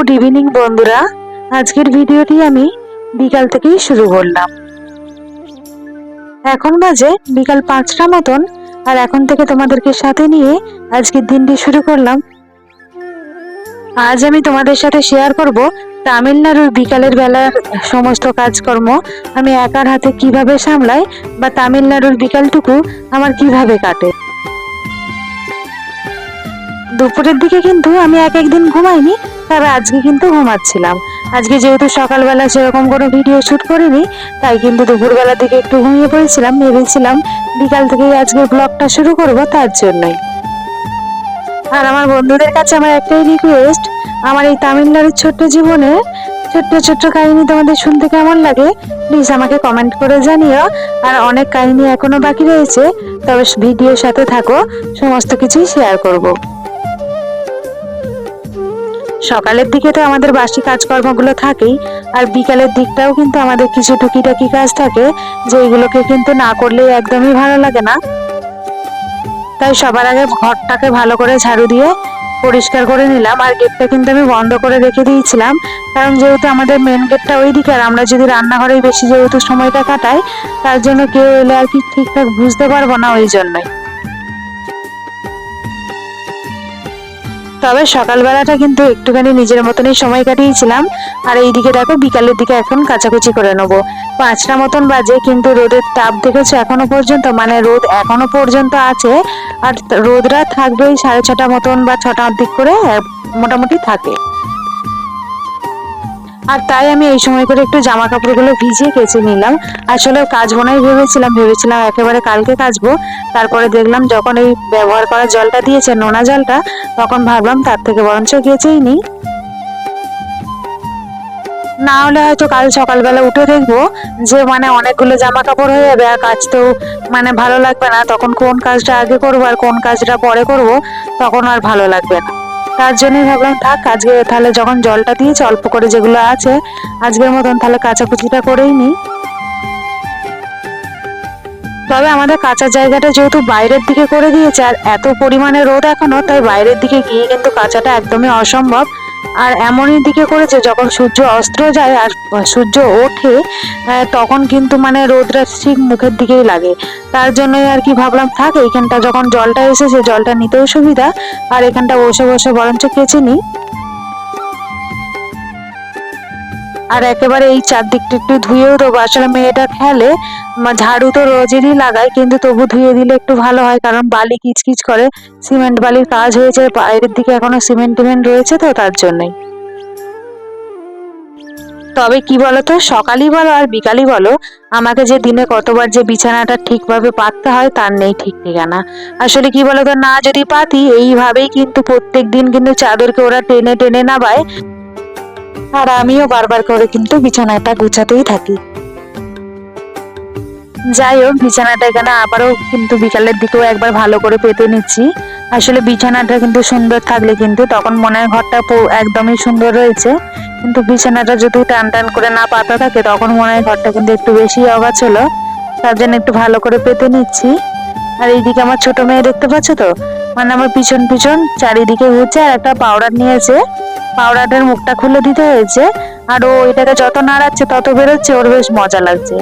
Good evening বন্ধুরা। আজকের ভিডিওটি আমি বিকাল থেকেই শুরু করলাম। এখন বাজে বিকাল পাঁচটা মতন, আর এখন থেকে তোমাদেরকে সাথে নিয়ে আজকের দিনটি শুরু করলাম। আজ আমি তোমাদের সাথে শেয়ার করব তামিলনাড়ুর বিকালের বেলার সমস্ত কাজকর্ম। আমি একার হাতে কীভাবে সামলাই বা তামিলনাড়ুর বিকালটুকু আমার কীভাবে কাটে। দুপুরের দিকে কিন্তু আমি এক একদিন ঘুমাইনি তবে আজকে কিন্তু ঘুমাচ্ছিলাম। আজকে যেহেতু সকালবেলা সেরকম কোনো ভিডিও শ্যুট করিনি, তাই কিন্তু দুপুরবেলার দিকে একটু ঘুমিয়ে পড়েছিলাম, ভেবেছিলাম বিকাল থেকেই আজকে ব্লগটা শুরু করব তার জন্যই। আর আমার বন্ধুদের কাছে আমার একটাই রিকোয়েস্ট আমার এই তামিলনাড়ুর ছোট্ট জীবনে ছোট্ট ছোট্ট কাহিনী তোমাদের শুনতে কেমন লাগে প্লিজ আমাকে কমেন্ট করে জানিও। আর অনেক কাহিনী এখনও বাকি রয়েছে, তবে ভিডিওর সাথে থাকো, সমস্ত কিছুই শেয়ার করব। সকালের দিকে তো আমাদের বাসি কাজকর্মগুলো থাকেই, আর বিকালের দিকটাও কিন্তু আমাদের কিছু টুকিটাকি কাজ থাকে, যেইগুলোকে কিন্তু না করলে একদমই ভালো লাগে না। তাই সবার আগে ঘরটাকে ভালো করে ঝাড়ু দিয়ে পরিষ্কার করে নিলাম, আর গেটটা কিন্তু আমি বন্ধ করে রেখে দিয়েছিলাম, কারণ যেহেতু আমাদের মেন গেটটা ওই দিকে আর আমরা যদি রান্নাঘরেই বেশি যেহেতু সময়টা কাটাই, তার জন্য কেউ এলে আর কি ঠিকঠাক বুঝতে পারব না ওই জন্যই। তবে সকালবেলাটা কিন্তু একটুখানি নিজের মতনই সময় কাটিয়েছিলাম। আর এই দিকে দেখো বিকালের দিকে এখন কাচাকুচি করে নেব। পাঁচটা মতন বাজে, কিন্তু রোদের তাপ দেখেছ এখনও পর্যন্ত? মানে রোদ এখনও পর্যন্ত আছে। আর রোদরা থাকবে সাড়ে ছটা মতন বা ছটা দিক করে মোটামুটি থাকে। আর তাই আমি এই সময় করে একটু জামা কাপড়গুলো ভিজিয়ে কেচে নিলাম। আসলে কাচবো নাই ভেবেছিলাম ভেবেছিলাম একেবারে কালকে কাচবো। তারপরে দেখলাম যখন এই ব্যবহার করা জলটা দিয়েছে, নোনা জলটা, তখন ভাবলাম তার থেকে বরঞ্চ কেচেই নিই। না হলে হয়তো কাল সকালবেলা উঠে দেখব যে মানে অনেকগুলো জামা কাপড় হয়ে যাবে আর কাচতেও মানে ভালো লাগবে না। তখন কোন কাজটা আগে করব আর কোন কাজটা পরে করব, তখন আর ভালো লাগবে না। তার জন্যই ভাবলাম, থাক, আজকে তাহলে যখন জলটা দিয়েছে, অল্প করে যেগুলো আছে, আজকের মতন তাহলে কাচাকুচিটা করেই নিই। তবে আমাদের কাঁচা জায়গাটা যেহেতু বাইরের দিকে করে দিয়েছে, আর এত পরিমাণে রোদ এখনও, তাই বাইরের দিকে গিয়ে কিন্তু কাঁচাটা একদমই অসম্ভব। আর এমনই দিকে করেছে, যখন সূর্য অস্ত্র যায় আর সূর্য ওঠে তখন কিন্তু মানে রোদটা ঠিক মুখের দিকেই লাগে। তার জন্যই আর কি ভাবলাম, থাক এখানটা যখন জলটা এসেছে, জলটা নিতেও সুবিধা। আর এখানটা বসে বসে বরঞ্চ কেচে নিই। আর একেবারে এই চারদিকটা একটু ধুয়েও দেবো। আসলে মেয়েটা খেলে ঝাড়ু তো রোজেরই লাগায়, কিন্তু তবু ধুয়ে দিলে একটু ভালো হয়, কারণ বালি কিচকিচ করে। সিমেন্ট বালির কাজ হয়েছে, বাইরের দিকে এখনও সিমেন্ট টিমেন্ট রয়েছে তো, তার জন্যই। তবে কি বলতো, সকালই বলো আর বিকালই বলো, আমাকে যে দিনে কতবার যে বিছানাটা ঠিকভাবে পাততে হয়, তার নেই ঠিক ঠিকানা। আসলে কি বলতো, না যদি পাতি, এইভাবেই কিন্তু প্রত্যেক দিন কিন্তু চাদরকে ওরা টেনে টেনে নাবায় আর আমিও বারবার করে কিন্তু বিছানাটা গুছাতেই থাকি। যাই হোক, বিছানাটা এখানে আবারও কিন্তু বিকালের দিকেও একবার ভালো করে পেতে নিচ্ছি। আসলে বিছানাটা কিন্তু সুন্দর থাকলে কিন্তু তখন মনে হয় ঘরটা একদমই সুন্দর রয়েছে। কিন্তু বিছানাটা যদি টান টান করে না পাতা থাকে, তখন মনে হয় ঘরটা কিন্তু একটু বেশি অগাছ হলো তার জন্য একটু ভালো করে পেতে নিচ্ছি। আর এইদিকে আমার ছোট মেয়ে দেখতে পাচ্ছ তো? মানে আমার পিছন পিছন চারিদিকে ঘুরছে আর একটা পাউডার নিয়েছে। পাউডারটার মুখটা খুলে দিতে হয়েছে। আর ও এটাকে যত নাড়াচ্ছে, তত বেরোচ্ছে, ওর বেশ মজা লাগছে।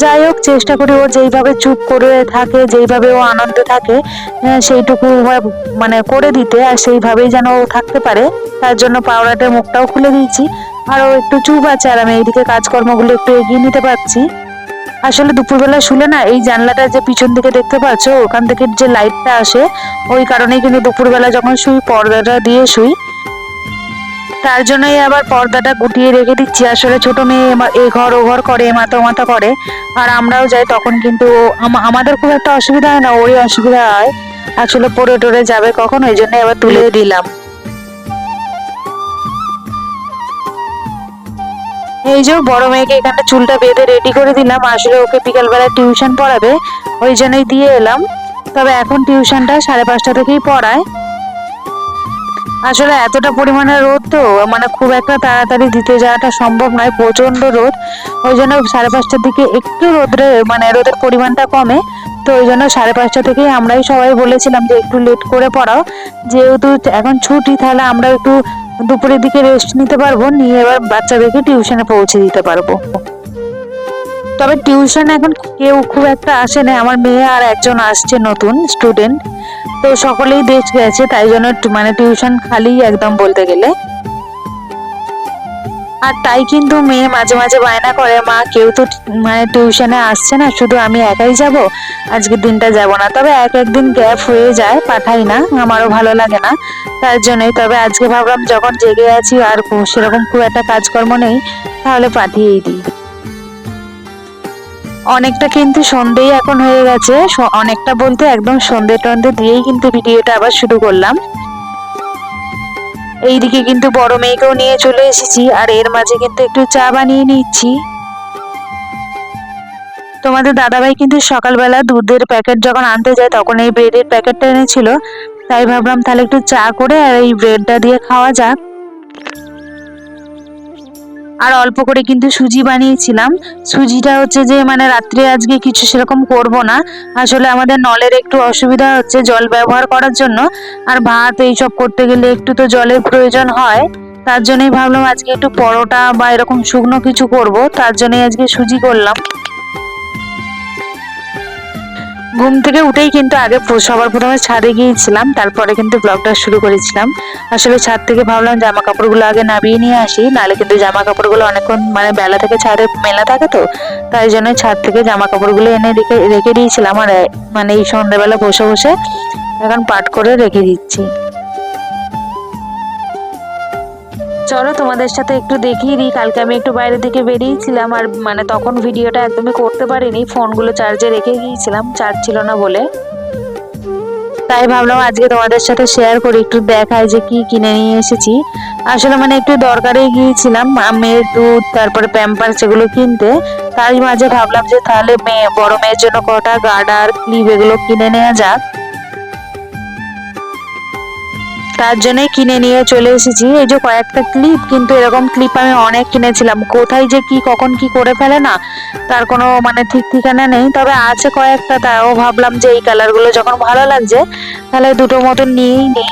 যাই হোক, চেষ্টা করি ও যেইভাবে চুপ করে থাকে, যেইভাবে ও আনন্দে থাকে সেইটুকু মানে করে দিতে, আর সেইভাবেই যেন ও থাকতে পারে। তার জন্য পাউডারটার মুখটাও খুলে দিয়েছি। আর ও একটু চুপ আছে, আর আমি এইদিকে কাজকর্মগুলো একটু এগিয়ে নিতে পারছি। আসলে দুপুরবেলা শুলে না, এই জানলাটা যে পিছন দিকে দেখতে পাচ্ছ, ওখান থেকে যে লাইটটা আসে, ওই কারণেই কিন্তু দুপুরবেলা যখন শুই, পর্দাটা দিয়ে শুই। তার জন্যই আবার পর্দাটা গুটিয়ে রেখে দিচ্ছি। আসলে ছোট মেয়ে এ ঘর ও ঘর করে মাথা মাথা করে। আর আমরাও যাই তখন কিন্তু আমাদের খুব একটা অসুবিধা হয় না, ওরই অসুবিধা হয়। আসলে পরে টরে যাবে কখন, ওই জন্য আবার তুলে দিলাম। এই যে বড় মেয়েকে এখানে চুলটা বেঁধে রেডি করে দিলাম, আসলে ওকে বিকালবেলা টিউশন পড়াবে, ওই জন্যই দিয়ে এলাম। তবে এখন টিউশনটা সাড়ে পাঁচটা থেকেই পড়ায়। আসলে এতটা পরিমাণে রোদ তো মানে খুব একটা তাড়াতাড়ি দিতে যাওয়াটা সম্ভব নয় প্রচণ্ড রোদ। ওই জন্য সাড়ে পাঁচটার দিকে একটু রোদ্রে মানে রোদের পরিমাণটা কমে। তো ওই জন্য সাড়ে পাঁচটা থেকেই আমরাই সবাই বলেছিলাম যে একটু লেট করে পড়াও। যেহেতু এখন ছুটি, তাহলে আমরা একটু দুপুরের দিকে রেস্ট নিতে পারব, নিয়ে এবার বাচ্চাদেরকে টিউশনে পৌঁছে দিতে পারব। তবে টিউশন এখন কেউ খুব একটা আসে না আমার মেয়ে আর একজন আসছে নতুন স্টুডেন্ট তো সকলেই দেশ গেছে, তাই জন্য মানে টিউশন খালি একদম বলতে গেলে। আর তাই কিন্তু মেয়ে মাঝে মাঝে বায়না করে, মা, কেউ তো মানে টিউশনে আসছে না, শুধু আমি একাই যাব? আজকের দিনটা যাব না। তবে এক একদিন গ্যাপ হয়ে যায়, পাঠাই না, আমারও ভালো লাগে না। তার জন্যই তবে আজকে ভাবলাম যখন জেগে আছি আর সেরকম খুব একটা কাজকর্ম নেই, তাহলে পাঠিয়েই দিই। অনেকটা কিন্তু সন্ধেই এখন হয়ে গেছে। অনেকটা বলতে একদম সন্ধে টন্ধে দিয়েই কিন্তু ভিডিওটা আবার শুরু করলাম। এইদিকে কিন্তু বড় মেয়েকেও নিয়ে চলে এসেছি আর এর মাঝে কিন্তু একটু চা বানিয়ে নিচ্ছি। তোমাদের দাদাভাই কিন্তু সকালবেলা দুধের প্যাকেট যখন আনতে যায় তখন এই ব্রেডের প্যাকেটটা এনেছিল। তাই ভাবলাম তাহলে একটু চা করে আর এই ব্রেডটা দিয়ে খাওয়া যাক। আর অল্প করে কিন্তু সুজি বানিয়েছিলাম। সুজিটা হচ্ছে যে মানে রাত্রে আজকে কিছু সেরকম করব না। আসলে আমাদের নলের একটু অসুবিধা হচ্ছে জল ব্যবহার করার জন্য। আর ভাত এইসব করতে গেলে একটু তো জলের প্রয়োজন হয়। তার জন্যই ভাবলাম আজকে একটু পরোটা বা এরকম শুকনো কিছু করব। তার জন্যই আজকে সুজি করলাম। ঘুম থেকে উঠেই কিন্তু আগে সবার প্রথমে ছাদে গিয়েছিলাম, তারপরে কিন্তু ব্লগটা শুরু করেছিলাম। আসলে ছাদ থেকে ভাবলাম জামা কাপড়গুলো আগে নামিয়ে নিয়ে আসি নাহলে কিন্তু জামা কাপড়গুলো অনেকক্ষণ মানে বেলা থেকে ছাদে মেলা থাকে তো, তাই জন্য ছাদ থেকে জামা কাপড়গুলো এনে রেখে রেখে দিয়েছিলাম। আর মানে এই সন্ধ্যাবেলা বসে বসে এখন পাট করে রেখে দিচ্ছি। চলো তোমাদের সাথে একটু দেখিয়ে দিই। কালকে আমি একটু বাইরে থেকে বেরিয়েছিলাম আর মানে তখন ভিডিওটা একদমই করতে পারিনি, ফোনগুলো চার্জে রেখে গিয়েছিলাম চার্জ ছিল না বলে। তাই ভাবলাম আজকে তোমাদের সাথে শেয়ার করি, একটু দেখাই যে কি কিনে নিয়ে এসেছি। আসলে মানে একটু দরকারে গিয়েছিলাম মেয়ের দুধ, তারপরে প্যাম্পার সেগুলো কিনতে। তাই মাঝে ভাবলাম যে তাহলে মেয়ে, বড় মেয়ের জন্য কটা গার্ডার ক্লিপ এগুলো কিনে নেওয়া যাক। তার জন্যই কিনে নিয়ে চলে এসেছি। এই যে কয়েকটা ক্লিপ কিন্তু এরকম ক্লিপ আমি অনেক কিনেছিলাম। কোথায় যে কি, কখন কি করে ফেলে না, তার কোনো মানে ঠিক ঠিকানা নেই। তবে আছে কয়েকটা, তাও ভাবলাম যে এই কালারগুলো যখন ভালো লাগছে, তাহলে দুটো মতো নিয়েই নিই।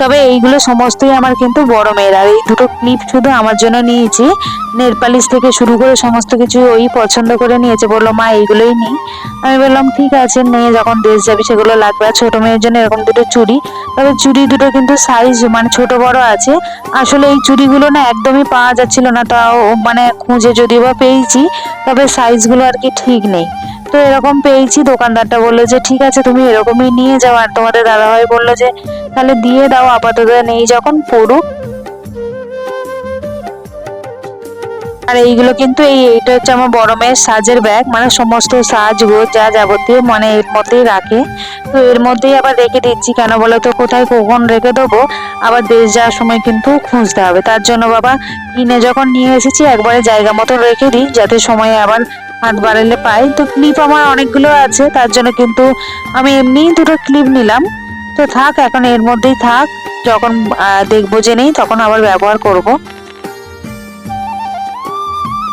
তবে এইগুলো সমস্তই আমার কিন্তু বড় মেয়ের। আর এই দুটো ক্লিপ শুধু আমার জন্য নিয়েছি। নেল পালিশ থেকে শুরু করে সমস্ত কিছু ওই পছন্দ করে নিয়েছে। বলল, মা, এইগুলোই নিই আমি বললাম, ঠিক আছে মেয়ে যখন দেশ যাবি সেগুলো লাগবে। আর ছোট মেয়ের জন্য এরকম দুটো চুড়ি। তবে চুড়ি দুটো কিন্তু সাইজ মানে ছোট বড় আছে। আসলে এই চুড়িগুলো না একদমই পাওয়া যাচ্ছিল না। তাও মানে খুঁজে যদিও বা পেয়েছি, তবে সাইজগুলো আর কি ঠিক নেই। তো এরকম পেয়েছি, দোকানদারটা বলল যে, ঠিক আছে, তুমি এরকমই নিয়ে যাও। আর তোমাদের দাদাভাই বলল যে, তাহলে দিয়ে দাও, আপাতত নেই, যখন পড়ুক। আর এইগুলো কিন্তু এই, এইটা হচ্ছে আমার বড় মেয়ের সাজের ব্যাগ মানে সমস্ত সাজ, গোজ যা যাবতীয় মানে এর মধ্যেই রাখে। তো এর মধ্যেই আবার রেখে দিচ্ছি কেন বলো তো? কোথায় কখন রেখে দেবো? আবার দেশ যাওয়ার সময় কিন্তু খুঁজতে হবে। তার জন্য বাবা, কিনে যখন নিয়ে এসেছি, একবারে জায়গা মতো রেখে দিই, যাতে সময় আবার হাত বাড়ালে পাই। তো ক্লিপ আমার অনেকগুলো আছে, তার জন্য কিন্তু আমি এমনিই দুটো ক্লিপ নিলাম। তো থাক, এখন এর মধ্যেই থাক। যখন দেখব যে নেই, তখন আবার ব্যবহার করব।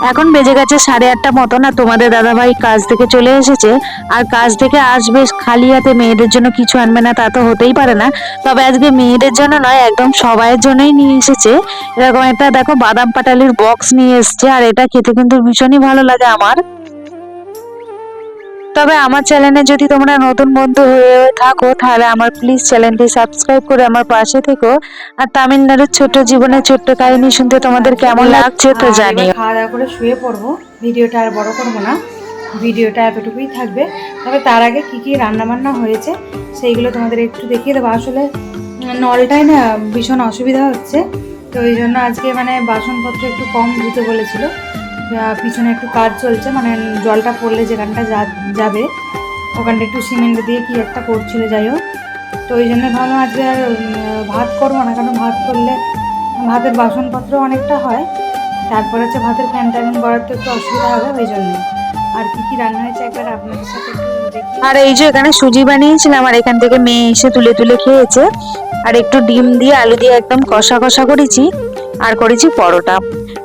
এখন বেজে গেছে সাড়ে আটটা মতো না তোমাদের দাদাভাই কাজ থেকে চলে এসেছে। আর কাজ থেকে আসবে খালি হাতে মেয়েদের জন্য কিছু আনবে না তা তো হতেই পারে না। তবে আজকে মেয়েদের জন্য নয়, একদম সবাইয়ের জন্যই নিয়ে এসেছে। এরকম একটা দেখো বাদাম পাটালির বক্স নিয়ে এসছে আর এটা খেতে কিন্তু ভীষণই ভালো লাগে আমার। তবে আমার চ্যানেলে যদি তোমরা নতুন বন্ধু হয়ে থাকো তাহলে আমার প্লিজ চ্যানেলটি সাবস্ক্রাইব করে আমার পাশে থেকো। আর তামিলনাড়ুর ছোট্ট জীবনের ছোট্ট কাহিনী শুনতে তোমাদের কেমন লাগছে তো জানি খাওয়া দাওয়া করে শুয়ে পড়ব। ভিডিওটা আর বড় করব না। ভিডিওটা এতটুকুই থাকবে। তবে তার আগে কি কি রান্না বান্না হয়েছে সেইগুলো তোমাদের একটু দেখিয়ে দেবো। আসলে উম, নলটায় না ভীষণ অসুবিধা হচ্ছে। তো ওই জন্য আজকে মানে বাসনপত্র একটু কম ধুতে বলেছিল। পিছনে একটু কাজ চলছে মানে জলটা পড়লে যেখানটা যাবে, ওখানটা একটু সিমেন্ট দিয়ে কি একটা করছিল, যাই হোক। তো ওই জন্য ভাবলাম আজকে আর ভাত করব না, কারণ ভাত করলে ভাতের বাসনপত্র অনেকটা হয়। তারপর হচ্ছে ভাতের ফ্যান ট্যান করার তো একটু অসুবিধা হবে, ওই জন্য। আর কি কি রান্না হয়েছে একবার আপনাদের সাথে আর এই যে এখানে সুজি বানিয়েছিলাম, আর এখান থেকে মেয়ে এসে তুলে তুলে খেয়েছে। আর একটু ডিম দিয়ে আলু দিয়ে একদম কষা কষা করেছি। আর করেছি পরোটা।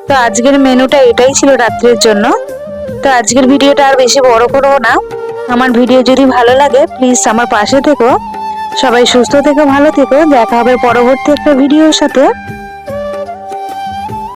তো আজকের মেনুটা এটাই ছিল রাত্রের জন্য। তো আজকের ভিডিওটা আর বেশি বড় করব না। আমার ভিডিও যদি ভালো লাগে প্লিজ আমার পাশে থেকো। সবাই সুস্থ থেকো, ভালো থেকো। দেখা হবে পরবর্তী একটা ভিডিওর সাথে।